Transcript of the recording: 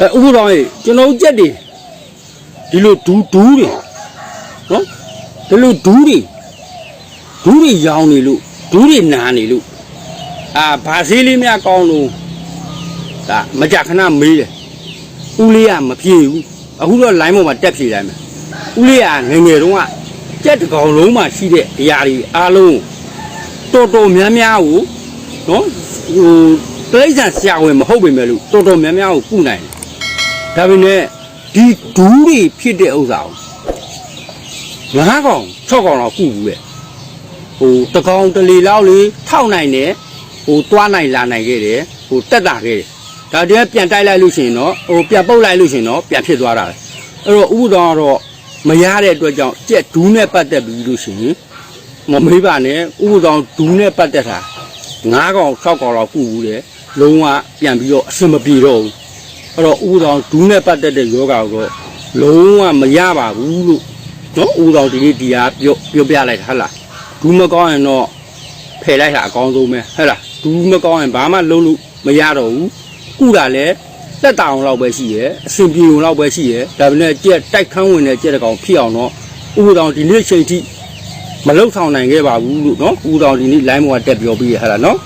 အဲဥပတော်ရေကျွန်တော်တို့ကြက်တွေဒီလိုဒူးဒူးတွေနော်ဒီလိုဒူးတွေဒူးတွေရောင်းနေလို့ဒူးတွေနာနေလို့အာဘာစည်းလေးများကောင်းလို့ဒါမကြခဏမေးတယ်ဦးလေးကမပြေဘူးအခုတော့ line ပေါ်မှာတက်ပြေလိုက်မယ်ဦးလေးကငယ်ငယ်တုန်းကကြက်တစ်ကောင်လုံးမှာရှိတဲ့အရာတွေအားလုံးတော်တော်များများကိုနော်ဟိုတိရစ္ဆာန်ဆရာဝန်မဟုတ်ပေမဲ့လို့တော်တော်များများကိုကုနိုင်တယ် ဒါပေမဲ့ဒီဒူးတွေဖြစ်တဲ့ဥစ္စာကိုငါးကောင်၆ကောင်လောက်ကုဘူးလေဟိုတကောင်တလီလောက်လေးထောက်နိုင်တယ်ဟိုတွားနိုင်လာနိုင်ခဲ့တယ်ဟိုတက်တာခဲ့တယ်ဒါတည်းပြန်တိုက်လိုက်လို့ရှိရင်တော့ဟိုပြန်ပုတ်လိုက်လို့ရှိရင်တော့ပြန်ဖြစ်သွားတာလေအဲ့တော့ဥပဒေကတော့မရတဲ့အတွက်ကြောင့်ကြက်ဒူးနဲ့ပတ်သက်ပြီးလို့ရှိရင်မမေးပါနဲ့ဥပဒေဒူးနဲ့ပတ်သက်တာငါးကောင်၆ကောင်လောက်ကုဘူးတယ်လုံးဝပြန်ပြီးတော့အဆင်မပြေတော့ဘူး အဲ့တော့ဦးတော်ဒူးနဲ့ပတ်သက်တဲ့ယောဂါကိုတော့လုံးဝမရပါဘူးလို့နော်ဦးတော်ဒီနေ့ဒီဟာပြောပြောပြလိုက်တာဟဟလားဒူးမကောင်းရင်တော့ဖယ်လိုက်တာအကောင်းဆုံးပဲဟဟလားဒူးမကောင်းရင်ဘာမှလုံးလို့မရတော့ဘူးကုတာလည်းတက်တာအောင်လောက်ပဲရှိရဲ့အဆင်ပြေအောင်လောက်ပဲရှိရဲ့ဒါပေမဲ့ကြက်တိုက်ခန်းဝင်တဲ့ကြက်တစ်ကောင်ဖြစ်အောင်တော့ဦးတော်ဒီနေ့ချိန်ထိမလုံဆောင်နိုင်ခဲ့ပါဘူးလို့နော်ဦးတော်ဒီနေ့ line ပေါ်ကတက်ပြောပြီးရဟလားနော်